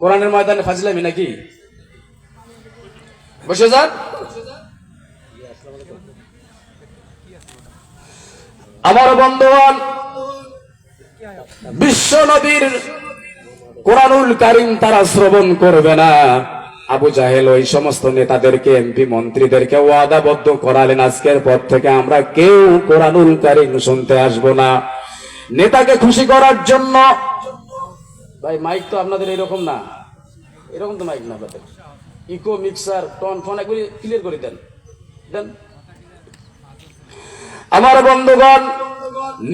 কোরআনের ময়দানে ফাজিলামি নাকি? বসে যান। আমার বন্ধুগণ, বিশ্ব নদীর কোরআনুল কারিম তারা শ্রবণ করবে না। আবু জাহেল ওই সমস্ত নেতাদেরকে, এমপি মন্ত্রীদেরকে ওয়াদাবদ্ধ করালেন। আজকের পর থেকে আমরা কেউ কোরআনুল কারিম শুনতে আসব না। নেতাকে খুশি করার জন্য ভাই মাইক তো আপনাদের এরকম না। এরকম তো মাইক না আপনাদের। ইকো মিক্সার টন ফোন এগুলি ক্লিয়ার করে দেন। দেন। আমার বন্ধুগণ,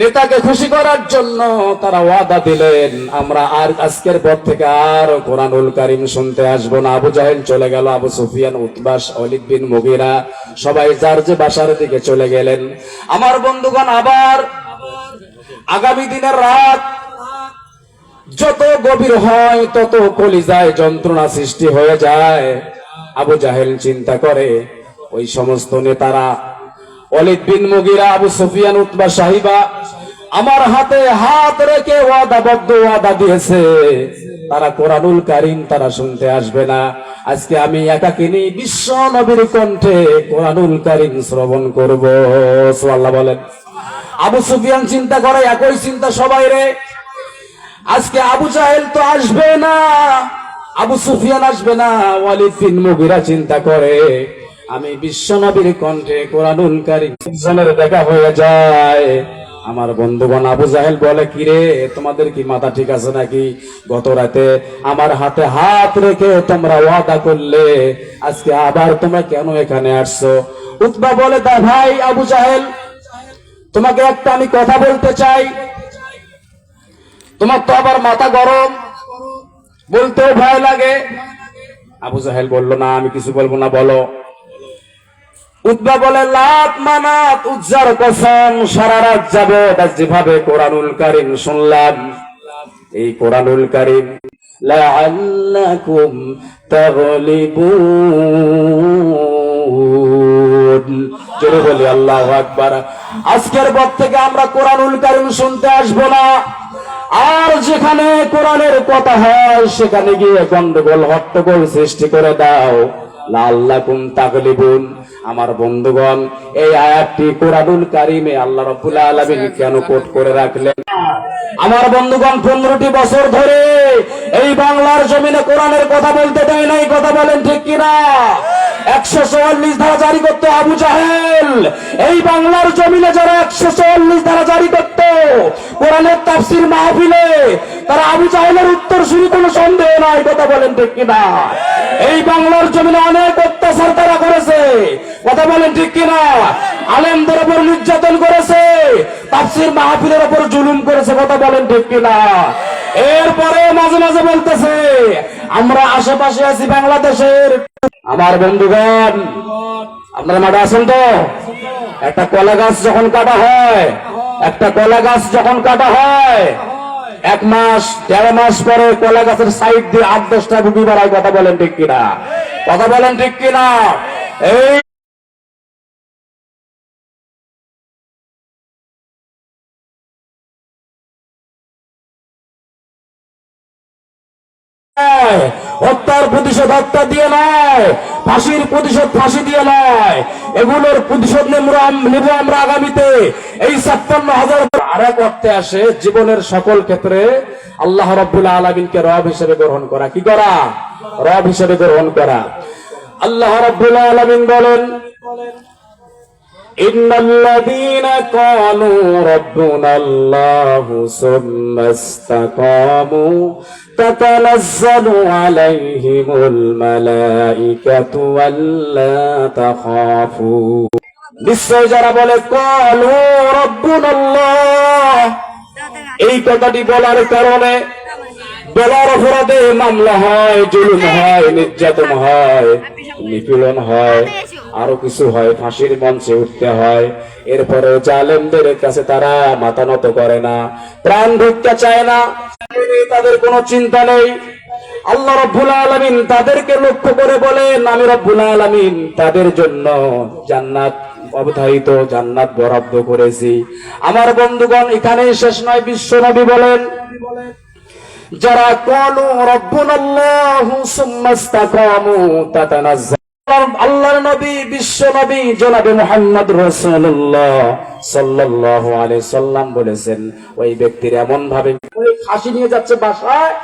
নেতাকে খুশি করার জন্য তারা ওয়াদা দিলেন, আমরা আর আজকের পর থেকে আর কোরআনুল কারিম শুনতে আসব না। আবু জাহেল চলে গেল, আবু সুফিয়ান উতবাস অলিদ বিন মুগিরা, সবাই যার যে বাসার দিকে চলে গেলেন। আমার বন্ধুগণ, আবার আগামী দিনের রাত যত গভীর হয়, তত কলিজায় যন্ত্রণা সৃষ্টি হয়ে যায়। আবু জাহেল চিন্তা করে, ওই সমস্ত নেতারা Walid bin Mughira, Abu Sufyan, Utba Sahiba, আমার হাতে হাত রেখে ওয়াদাবদ্ধ ওয়াদা দিয়েছে। তারা কোরআনুল কারিম তারা শুনতে আসবে না। আজকে আমি একাকিনী বিশ্ব নবীর কণ্ঠে কোরআনুল কারিম শ্রবণ করব। আল্লাহ বলেন। আবু সুফিয়ান চিন্তা করে, একই চিন্তা সবাই রে। আজকে আবু জাহেল তো আসবে না, আবু সুফিয়ান আসবে না, ওয়ালিদ বিন মুগিরা চিন্তা করে। আমি বিশ্বনবীর কণ্ঠে কোরআনুল দেখা হয়ে যায়। আমার বন্ধুগণ আবু জাহেল বলে কি রে তোমাদের কি মাথা ঠিক আছে নাকি? গত রাতে আমার হাতে হাত রেখে তোমরা ওয়াদা করলে, আজকে আবার তোমরা কেন এখানে আসছো? উতবা বলে দা ভাই আবু জাহেল, তোমাকে একটা আমি কথা বলতে চাই। তোমার তো আবার মাথা গরম। বলতেও ভয় লাগে। আবু জাহেল বলল, না, আমি কিছু বলব না, বলো। উদ্বা বলে মানাত, উজ্জার কসম, সারা রাত যাবে। যেভাবে কোরআনুল কারিম শুনলাম, এই কোরআনুল কারিম, লাআল্লাকুম তাগলিবুন। জোরে বলি, আল্লাহু আকবার। আজকের পর থেকে আমরা কোরআনুল কারিম শুনতে আসব না। যেখানে কোরআনের কথা হয়, সেখানে গিয়ে গন্ডগোল, হট্টগোল সৃষ্টি করে দাও। লাল্লাকুম তাগলিবুন। আমার বন্ধুগণ, এই আয়াতটি কোরআনুল কারিমে আল্লাহ রাব্বুল আলামিন কেন কোট করে রাখলেন? আমার বন্ধুগণ, পনেরোটি বছর ধরে এই বাংলার জমিনে কোরআনের কথা বলতে দেয় নাই, কথা বলেন ঠিক কিনা? একশো চুয়াল্লিশ ধারা জারি করতো আবু জাহেল, এই বাংলার জমিনে যারা একশো চুয়াল্লিশ ধারা জারি করত কোরআনের তাফসির মাহফিলে তারা আবু জাহেলের উত্তর শুরু কোনো সন্দেহ নাই, কথা বলেন ঠিক কিনা? এই বাংলার জমিনে অনেক অত্যাচার তারা করেছে, কথা বলেন ঠিক কিনা? আলেমদের উপর নির্যাতন করেছে, তাফসির মাহফিলের উপর জুলুম করেছে, কথা বলেন ঠিক কিনা? এরপরে মাঝে মাঝে বলতেছে, আমরা আশেপাশে আছি বাংলাদেশের। আমার বন্ধুগণ, আপনারা মাঠে আছেন তো? একটা কলা গাছ যখন কাটা হয় একটা কলা গাছ যখন কাটা হয়, এক মাস, দেড় মাস পরে কলা গাছের সাইড দিয়ে আট, দশটা গুটি বাড়ায়, কথা বলেন ঠিক কিনা? কথা বলেন ঠিক কিনা? এই হত্যার প্রতিশোধ হত্যা দিয়ে নয় ফাঁসির প্রতিশোধ ফাঁসি দিয়ে নয় এগুলোর প্রতিশোধ নেব আম- নেব আমরা আগামীতে এই ছাপ্পান্ন হাজার আরা করতে আসে জীবনের সকল ক্ষেত্রে আল্লাহ রব্বুল আলমিনকে রব হিসেবে গ্রহণ করা কি করা রব হিসেবে গ্রহণ করা আল্লাহ রব্বুল আলমিন বলেন إن الذين قالوا ربنا الله ثم استقاموا تتنزل عليهم الملائكة ولا تخافوا নিশ্চয় যারা বলে কলু রব্বুন এই কথাটি বলার কারণে বলার অপরাধে মামলা হয় জুলুম হয় নির্যাতন হয় নিপীড়ন হয় আরও কিছু হয়, ফাঁসির মঞ্চে উঠতে হয়। এরপরে জালেমদের কাছে তারা মাথা নত করে না, প্রাণ ভিক্ষা চায় না। তাদের কোনো চিন্তা নেই। আল্লাহ রব্বুল আলমিন তাদেরকে লক্ষ্য করে বলেন, আমি রব্বুল আলমিন তাদের জন্য জান্নাত অবধারিত জান্নাত বরাদ্দ করেছি। আমার বন্ধুগণ, এখানেই শেষ নয়, বিশ্ব নবী বলেন, যারা কলু রব্বুনাল্লাহু সুম্মা ইসতাকামু তাতানাজ্জাল আল্লাহর নবী, বিশ্ব নবী জনাবে মোহাম্মদ রসুল্লাহ সাল্লাহ আলাই সাল্লাম বলেছেন, ওই ব্যক্তির এমন ভাবে ফাঁসি নিয়ে যাচ্ছে বাসায়।